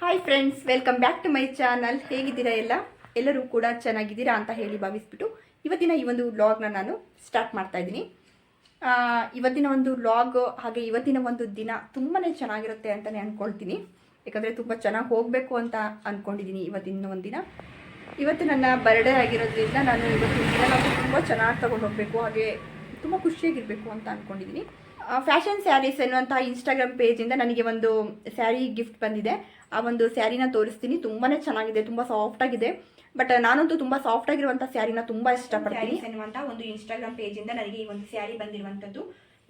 Hi friends welcome back to my channel ಹೇಗಿದ್ದೀರಾ ಎಲ್ಲ? ಎಲ್ಲರೂ ಕೂಡ ಚೆನ್ನಾಗಿದ್ದೀರಾ ಅಂತ ಹೇಳಿ ಭಾವಿಸ್ಬಿಟ್ಟು ಇವತ್ತಿನ ಈ ಒಂದು ವ್ಲಾಗ್ನ ನಾನು ಸ್ಟಾರ್ಟ್ ಮಾಡ್ತಾ ಇದ್ದೀನಿ. ಇವತ್ತಿನ ಒಂದು ವ್ಲಾಗ್ ಹಾಗೆ ಇವತ್ತಿನ ಒಂದು ದಿನ ತುಂಬಾ ಚೆನ್ನಾಗಿರುತ್ತೆ ಅಂತಲೇ ಅಂದ್ಕೊಳ್ತೀನಿ ಯಾಕಂದರೆ ತುಂಬ ಚೆನ್ನಾಗಿ ಹೋಗಬೇಕು ಅಂತ ಅಂದ್ಕೊಂಡಿದ್ದೀನಿ ಇವತ್ತಿನ ಒಂದು ದಿನ. ಇವತ್ತು ನನ್ನ ಬರ್ಡೇ ಆಗಿರೋದ್ರಿಂದ ನಾನು ಇವತ್ತಿನ ದಿನ ತುಂಬ ಚೆನ್ನಾಗಿ ತೊಗೊಂಡು ಹೋಗಬೇಕು, ಹಾಗೆ ತುಂಬ ಖುಷಿಯಾಗಿರಬೇಕು ಅಂತ ಅಂದ್ಕೊಂಡಿದ್ದೀನಿ ಫ್ಯಾಷನ್ ಸ್ಯಾರೀಸ್ ಅನ್ನುವಂಥ ಇನ್ಸ್ಟಾಗ್ರಾಮ್ ಪೇಜಿಂದ ನನಗೆ ಒಂದು ಸ್ಯಾರಿ ಗಿಫ್ಟ್ ಬಂದಿದೆ. ಆ ಒಂದು ಸ್ಯಾರಿನ ತೋರಿಸ್ತೀನಿ. ತುಂಬಾ ಚೆನ್ನಾಗಿದೆ, ತುಂಬ ಸಾಫ್ಟ್ ಆಗಿದೆ. ಬಟ್ ನಾನಂತೂ ತುಂಬ ಸಾಫ್ಟ್ ಆಗಿರುವಂಥ ಸ್ಯಾರಿನ ತುಂಬ ಇಷ್ಟಪಡ್ತೀನಿ. ಅನ್ನುವಂಥ ಒಂದು ಇನ್ಸ್ಟಾಗ್ರಾಮ್ ಪೇಜಿಂದ ನನಗೆ ಈ ಒಂದು ಸ್ಯಾರಿ ಬಂದಿರುವಂಥದ್ದು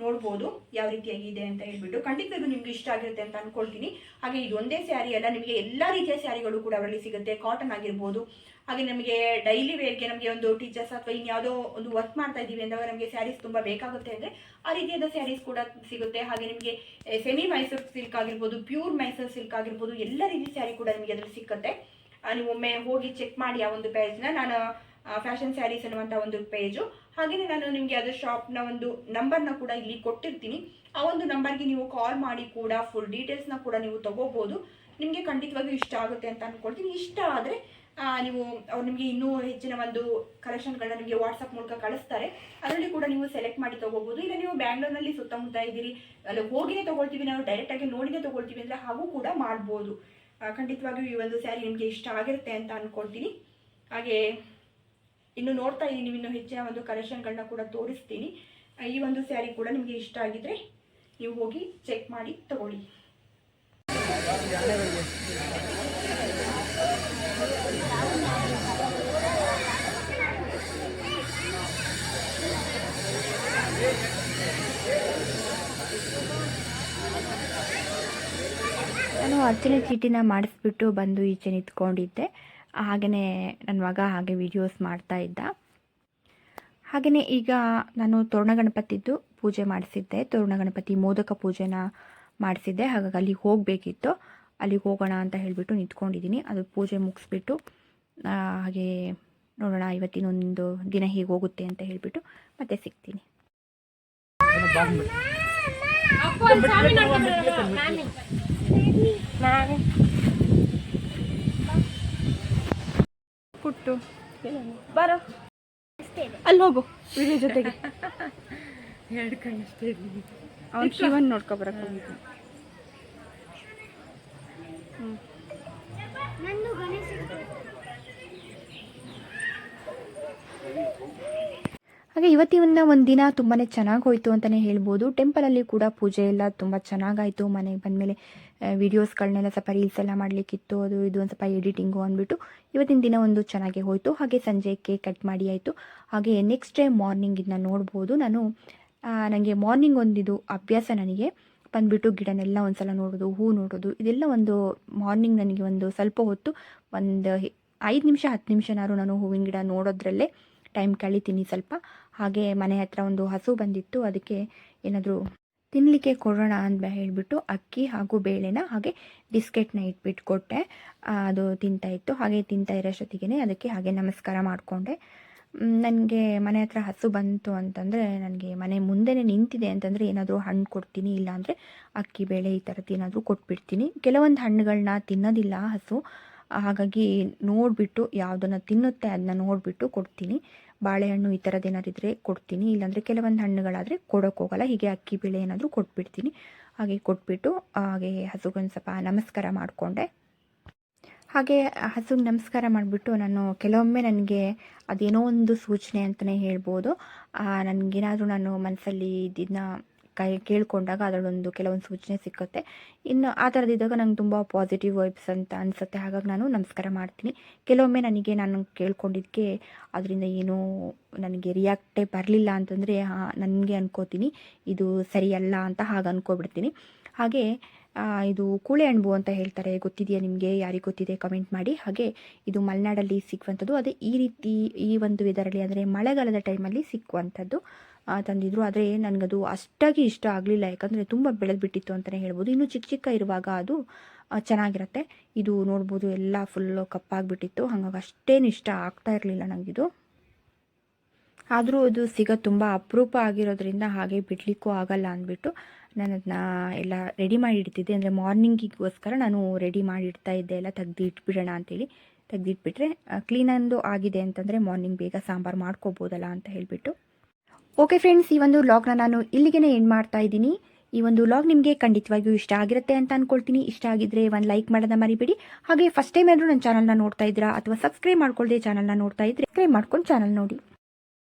ನೋಡ್ಬೋದು ಯಾವ ರೀತಿಯಾಗಿದೆ ಅಂತ ಹೇಳ್ಬಿಟ್ಟು. ಖಂಡಿತ ಇದು ನಿಮ್ಗೆ ಇಷ್ಟ ಆಗಿರುತ್ತೆ ಅಂತ ಅನ್ಕೊಳ್ತೀನಿ. ಹಾಗೆ ಇದೊಂದೇ ಸ್ಯಾರಿ ಅಲ್ಲ, ನಿಮಗೆ ಎಲ್ಲ ರೀತಿಯ ಸ್ಯಾರಿಗಳು ಕೂಡ ಅವರಲ್ಲಿ ಸಿಗುತ್ತೆ. ಕಾಟನ್ ಆಗಿರ್ಬೋದು, ಹಾಗೆ ನಮಗೆ ಡೈಲಿ ವೇರ್ಗೆ ನಮಗೆ ಒಂದು ಟೀಚರ್ಸ್ ಅಥವಾ ಇನ್ಯಾವುದೋ ಒಂದು ವರ್ಕ್ ಮಾಡ್ತಾ ಇದ್ದೀವಿ ಅಂದಾಗ ನಮಗೆ ಸ್ಯಾರೀಸ್ ತುಂಬ ಬೇಕಾಗುತ್ತೆ ಅಂದರೆ ಆ ರೀತಿಯಾದ ಸ್ಯಾರೀಸ್ ಕೂಡ ಸಿಗುತ್ತೆ. ಹಾಗೆ ನಿಮಗೆ ಸೆಮಿ ಮೈಸೂರು ಸಿಲ್ಕ್ ಆಗಿರ್ಬೋದು ಪ್ಯೂರ್ ಮೈಸೂರು ಸಿಲ್ಕ್ ಆಗಿರ್ಬೋದು, ಎಲ್ಲ ರೀತಿ ಸ್ಯಾರಿ ಕೂಡ ನಿಮಗೆ ಅದರಲ್ಲಿ ಸಿಕ್ಕತ್ತೆ. ನೀವು ಒಮ್ಮೆ ಹೋಗಿ ಚೆಕ್ ಮಾಡಿ ಆ ಒಂದು ಪೇಜ್ನ ನಾನು ಫ್ಯಾಷನ್ ಸ್ಯಾರೀಸ್ ಅನ್ನುವಂಥ ಒಂದು ಪೇಜು ಹಾಗೆಯೇ ನಾನು ನಿಮಗೆ ಅದರ ಶಾಪ್ನ ಒಂದು ನಂಬರ್ನ ಕೂಡ ಇಲ್ಲಿ ಕೊಟ್ಟಿರ್ತೀನಿ. ಆ ಒಂದು ನಂಬರ್ಗೆ ನೀವು ಕಾಲ್ ಮಾಡಿ ಕೂಡ ಫುಲ್ ಡೀಟೇಲ್ಸ್ನ ಕೂಡ ನೀವು ತಗೋಬೋದು. ನಿಮಗೆ ಖಂಡಿತವಾಗಿಯೂ ಇಷ್ಟ ಆಗುತ್ತೆ ಅಂತ ಅಂದ್ಕೊಳ್ತೀನಿ ಇಷ್ಟ ಆದರೆ ನೀವು, ಅವ್ರು ನಿಮಗೆ ಇನ್ನೂ ಹೆಚ್ಚಿನ ಒಂದು ಕಲೆಕ್ಷನ್ಗಳನ್ನ ನಿಮಗೆ ವಾಟ್ಸಪ್ ಮೂಲಕ ಕಳಿಸ್ತಾರೆ. ಅದರಲ್ಲಿ ಕೂಡ ನೀವು ಸೆಲೆಕ್ಟ್ ಮಾಡಿ ತಗೋಬೋದು. ಇಲ್ಲ ನೀವು ಬ್ಯಾಂಗ್ಳೂರ್ನಲ್ಲಿ ಸುತ್ತಮುತ್ತ ಇದ್ದೀರಿ, ಅಲ್ಲಿ ಹೋಗಿನೇ ತಗೊಳ್ತೀವಿ, ನಾವು ಡೈರೆಕ್ಟಾಗಿ ನೋಡಿನೇ ತಗೊಳ್ತೀವಿ ಅಂದರೆ ಹಾಗೂ ಕೂಡ ಮಾಡ್ಬೋದು. ಖಂಡಿತವಾಗಿಯೂ ಈ ಒಂದು ಸ್ಯಾರಿ ನಿಮಗೆ ಇಷ್ಟ ಆಗಿರುತ್ತೆ ಅಂತ ಅಂದ್ಕೊಳ್ತೀನಿ ಹಾಗೆ ಇನ್ನು ನೋಡ್ತಾ ಇದ್ದೀನಿ ಇನ್ನು ಹೆಚ್ಚಿನ ಒಂದು ಕಲೆಕ್ಷನ್ಗಳನ್ನ ಕೂಡ ತೋರಿಸ್ತೀನಿ. ಈ ಒಂದು ಸ್ಯಾರಿ ಕೂಡ ನಿಮಗೆ ಇಷ್ಟ ಆಗಿದ್ರೆ ನೀವು ಹೋಗಿ ಚೆಕ್ ಮಾಡಿ ತಗೊಳ್ಳಿ. ನಾನು ಹಚ್ಚಿನ ಚೀಟಿನ ಮಾಡಿಸ್ಬಿಟ್ಟು ಬಂದು ಈಚೆ ನಿಂತ್ಕೊಂಡಿದ್ದೆ ಹಾಗೆಯೇ ನನ್ನ ಮಗ ಹಾಗೆ ವಿಡಿಯೋಸ್ ಮಾಡ್ತಾ ಇದ್ದ. ಹಾಗೆಯೇ ಈಗ ನಾನು ತೋರಣ ಗಣಪತಿದ್ದು ಪೂಜೆ ಮಾಡಿಸಿದ್ದೆ. ತೋರಣ ಗಣಪತಿ ಮೋದಕ ಪೂಜೆನ ಮಾಡಿಸಿದ್ದೆ. ಹಾಗಾಗಿ ಅಲ್ಲಿಗೆ ಹೋಗಬೇಕಿತ್ತು. ಅಲ್ಲಿಗೆ ಹೋಗೋಣ ಅಂತ ಹೇಳಿಬಿಟ್ಟು ನಿಂತ್ಕೊಂಡಿದ್ದೀನಿ ಅದು ಪೂಜೆ ಮುಗಿಸ್ಬಿಟ್ಟು ಹಾಗೆ ನೋಡೋಣ ಇವತ್ತಿನೊಂದು ದಿನ ಹೀಗೆ ಹೋಗುತ್ತೆ ಅಂತ ಹೇಳಿಬಿಟ್ಟು ಮತ್ತೆ ಸಿಗ್ತೀನಿ. ಪುಟ್ಟು ಬರೋ. ಅಲ್ಲಿ ಹೋಗು ವಿಡಿಯೋ ಜೊತೆಗೆ. ಎರಡು ಕಣ್ಣಷ್ಟೇ ಅವನು ಶಿವನ್ ನೋಡ್ಕೊ ಬರಕ್ಕೆ ಹಾಗೆ ಇವತ್ತಿನ ಒಂದು ದಿನ ತುಂಬಾ ಚೆನ್ನಾಗಿ ಹೋಯಿತು ಅಂತಲೇ ಹೇಳ್ಬೋದು. ಟೆಂಪಲಲ್ಲಿ ಕೂಡ ಪೂಜೆ ಎಲ್ಲ ತುಂಬ ಚೆನ್ನಾಗಾಯಿತು. ಮನೆಗೆ ಬಂದಮೇಲೆ ವೀಡಿಯೋಸ್ಗಳನ್ನೆಲ್ಲ ಸ್ವಲ್ಪ ರೀಲ್ಸ್ ಎಲ್ಲ ಮಾಡಲಿಕ್ಕಿತ್ತು. ಅದು ಇದು ಒಂದು ಸ್ವಲ್ಪ ಎಡಿಟಿಂಗು ಅಂದ್ಬಿಟ್ಟು ಇವತ್ತಿನ ದಿನ ಒಂದು ಚೆನ್ನಾಗಿ ಹೋಯಿತು. ಹಾಗೆ ಸಂಜೆ ಕೇಕ್ ಕಟ್ ಮಾಡಿ ಆಯಿತು. ಹಾಗೆ ನೆಕ್ಸ್ಟ್ ಡೇ ಮಾರ್ನಿಂಗ್ ಇದನ್ನ ನೋಡ್ಬೋದು ನಾನು. ನನಗೆ ಮಾರ್ನಿಂಗ್ ಒಂದಿದು ಅಭ್ಯಾಸ ನನಗೆ. ಬಂದುಬಿಟ್ಟು ಗಿಡನೆಲ್ಲ ಒಂದು ಸಲ ನೋಡೋದು, ಹೂ ನೋಡೋದು, ಇದೆಲ್ಲ ಒಂದು ಮಾರ್ನಿಂಗ್ ನನಗೆ ಒಂದು ಸ್ವಲ್ಪ ಹೊತ್ತು ಒಂದು ಐದು ನಿಮಿಷ, ಹತ್ತು ನಿಮಿಷನಾದ್ರು ನಾನು ಹೂವಿನ ಗಿಡ ನೋಡೋದ್ರಲ್ಲೇ ಟೈಮ್ ಕಳಿತೀನಿ ಸ್ವಲ್ಪ. ಹಾಗೆ ಮನೆ ಹತ್ರ ಒಂದು ಹಸು ಬಂದಿತ್ತು, ಅದಕ್ಕೆ ಏನಾದರೂ ತಿನ್ನಲಿಕ್ಕೆ ಕೊಡೋಣ ಅಂತ ಹೇಳಿಬಿಟ್ಟು ಅಕ್ಕಿ ಹಾಗೂ ಬೇಳೆನ ಹಾಗೆ ಬಿಸ್ಕೆಟ್ನ ಇಟ್ಬಿಟ್ಟು ಕೊಟ್ಟೆ ಅದು ತಿಂತಾ ಇತ್ತು. ಹಾಗೆ ತಿಂತಾ ಇರೋಷ್ಟೊತ್ತಿಗೆ ಅದಕ್ಕೆ ಹಾಗೆ ನಮಸ್ಕಾರ ಮಾಡಿಕೊಂಡೆ. ನನಗೆ ಮನೆ ಹತ್ರ ಹಸು ಬಂತು ಅಂತಂದರೆ ನನಗೆ ಮನೆ ಮುಂದೆನೇ ನಿಂತಿದೆ ಅಂತಂದರೆ ಏನಾದರೂ ಹಣ್ಣು ಕೊಡ್ತೀನಿ, ಇಲ್ಲಾಂದರೆ ಅಕ್ಕಿ, ಬೇಳೆ ಈ ಥರದ್ದು ಏನಾದರೂ ಕೊಟ್ಬಿಡ್ತೀನಿ. ಕೆಲವೊಂದು ಹಣ್ಣುಗಳನ್ನ ತಿನ್ನೋದಿಲ್ಲ ಹಸು. ಹಾಗಾಗಿ ನೋಡಿಬಿಟ್ಟು ಯಾವುದನ್ನು ತಿನ್ನುತ್ತೆ ಅದನ್ನ ನೋಡಿಬಿಟ್ಟು ಕೊಡ್ತೀನಿ. ಬಾಳೆಹಣ್ಣು ಈ ಥರದ್ದು ಏನಾದ್ರು ಇದ್ದರೆ ಕೊಡ್ತೀನಿ. ಇಲ್ಲಾಂದರೆ ಕೆಲವೊಂದು ಹಣ್ಣುಗಳಾದರೆ ಕೊಡೋಕೆ ಹೋಗಲ್ಲ. ಹೀಗೆ ಅಕ್ಕಿ, ಬೇಳೆ ಏನಾದರೂ ಕೊಟ್ಬಿಡ್ತೀನಿ. ಹಾಗೆ ಕೊಟ್ಬಿಟ್ಟು, ಹಾಗೆ ಹಸುಗೊಂದು ಸ್ವಲ್ಪ ನಮಸ್ಕಾರ ಮಾಡಿಕೊಂಡೆ. ಹಾಗೆ ಹಸುಗೆ ನಮಸ್ಕಾರ ಮಾಡಿಬಿಟ್ಟು ನಾನು ಕೆಲವೊಮ್ಮೆ ನನಗೆ ಅದೇನೋ ಒಂದು ಸೂಚನೆ ಅಂತಲೇ ಹೇಳ್ಬೋದು. ನನಗೇನಾದರೂ ನಾನು ಮನಸ್ಸಲ್ಲಿ ಇದನ್ನ ಕೈ ಕೇಳ್ಕೊಂಡಾಗ ಅದರಲ್ಲೊಂದು ಕೆಲವೊಂದು ಸೂಚನೆ ಸಿಕ್ಕುತ್ತೆ. ಇನ್ನು ಆ ಥರದಿದ್ದಾಗ ನಂಗೆ ತುಂಬ ಪಾಸಿಟಿವ್ ವೈಬ್ಸ್ ಅಂತ ಅನಿಸುತ್ತೆ. ಹಾಗಾಗಿ ನಾನು ನಮಸ್ಕಾರ ಮಾಡ್ತೀನಿ. ಕೆಲವೊಮ್ಮೆ ನನಗೆ ನಾನು ಕೇಳ್ಕೊಂಡಿದ್ದಕ್ಕೆ ಅದರಿಂದ ಏನೂ ನನಗೆ ರಿಯಾಕ್ಟೇ ಬರಲಿಲ್ಲ ಅಂತಂದರೆ ನನಗೆ ಅನ್ಕೋತೀನಿ. ಇದು ಸರಿಯಲ್ಲ ಅಂತ ಹಾಗೆ ಅನ್ಕೋಬಿಡ್ತೀನಿ ಹಾಗೆ ಇದು ಕೂಳೆ ಅಣ್ಬು ಅಂತ ಹೇಳ್ತಾರೆ. ಗೊತ್ತಿದೆಯಾ ನಿಮಗೆ? ಯಾರಿಗೆ ಗೊತ್ತಿದೆ? ಕಮೆಂಟ್ ಮಾಡಿ. ಹಾಗೆ ಇದು ಮಲೆನಾಡಲ್ಲಿ ಸಿಕ್ಕುವಂಥದ್ದು ಅದೇ ಈ ರೀತಿ ಈ ಒಂದು ಇದರಲ್ಲಿ ಅಂದರೆ ಮಳೆಗಾಲದ ಟೈಮಲ್ಲಿ ಸಿಕ್ಕುವಂಥದ್ದು ತಂದಿದ್ರು. ಆದರೆ ನನಗದು ಅಷ್ಟಾಗಿ ಇಷ್ಟ ಆಗಲಿಲ್ಲ. ಯಾಕಂದರೆ ತುಂಬ ಬೆಳೆದ್ಬಿಟ್ಟಿತ್ತು ಅಂತಲೇ ಹೇಳ್ಬೋದು. ಇನ್ನು ಚಿಕ್ಕ ಚಿಕ್ಕ ಇರುವಾಗ ಅದು ಚೆನ್ನಾಗಿರುತ್ತೆ. ಇದು ನೋಡ್ಬೋದು ಎಲ್ಲ ಫುಲ್ಲು ಕಪ್ಪಾಗಿಬಿಟ್ಟಿತ್ತು ಹಾಗಾಗಿ ಅಷ್ಟೇನು ಇಷ್ಟ ಆಗ್ತಾ ಇರಲಿಲ್ಲ ನನಗಿದು ಆದರೂ ಅದು ಸಿಗೋದು ತುಂಬ ಅಪರೂಪ ಆಗಿರೋದ್ರಿಂದ ಹಾಗೆ ಬಿಡಲಿಕ್ಕೂ ಆಗಲ್ಲ ಅಂದ್ಬಿಟ್ಟು ನಾನು ಅದನ್ನ ಎಲ್ಲ ರೆಡಿ ಮಾಡಿ ಇಡ್ತಿದ್ದೆ. ಅಂದರೆ ಮಾರ್ನಿಂಗಿಗೋಸ್ಕರ ನಾನು ರೆಡಿ ಮಾಡಿ ಇಡ್ತಾ ಇದ್ದೆ ಎಲ್ಲ ತೆಗ್ದು ಇಟ್ಬಿಡೋಣ ಅಂತೇಳಿ. ತೆಗ್ದಿಟ್ಬಿಟ್ರೆ ಕ್ಲೀನಂದು ಆಗಿದೆ ಅಂತಂದರೆ ಮಾರ್ನಿಂಗ್ ಬೇಗ ಸಾಂಬಾರು ಮಾಡ್ಕೋಬೋದಲ್ಲ ಅಂತ ಹೇಳಿಬಿಟ್ಟು. ಓಕೆ ಫ್ರೆಂಡ್ಸ್ ಈ ಒಂದು ವ್ಲಾಗ್ನ ನಾನು ಇಲ್ಲಿಗೆ ಎಂಡ್ ಮಾಡ್ತಾ ಇದ್ದೀನಿ. ಈ ಒಂದು ವ್ಲಾಗ್ ನಿಮಗೆ ಖಂಡಿತವಾಗಿಯೂ ಇಷ್ಟ ಆಗಿರುತ್ತೆ ಅಂತ ಅಂದ್ಕೊಳ್ತೀನಿ ಇಷ್ಟ ಆಗಿದ್ರೆ ಒಂದು ಲೈಕ್ ಮಾಡೋದ ಮರಿಬೇಡಿ. ಹಾಗೆ ಫಸ್ಟ್ ಟೈಮ್ ಏನಾದರೂ ನನ್ನ ಚಾನಲ್ನ ನೋಡ್ತಾ ಇದ್ದೀರಾ ಅಥವಾ ಸಬ್ಸ್ಕ್ರೈಬ್ ಮಾಡ್ಕೊಳ್ಳದೆ ಚಾನಲ್ನ ನೋಡ್ತಾ ಇದ್ರೆ ಸಬ್ಸ್ಕ್ರೈಬ್ ಮಾಡ್ಕೊಂಡು ಚಾನಲ್ ನೋಡಿ.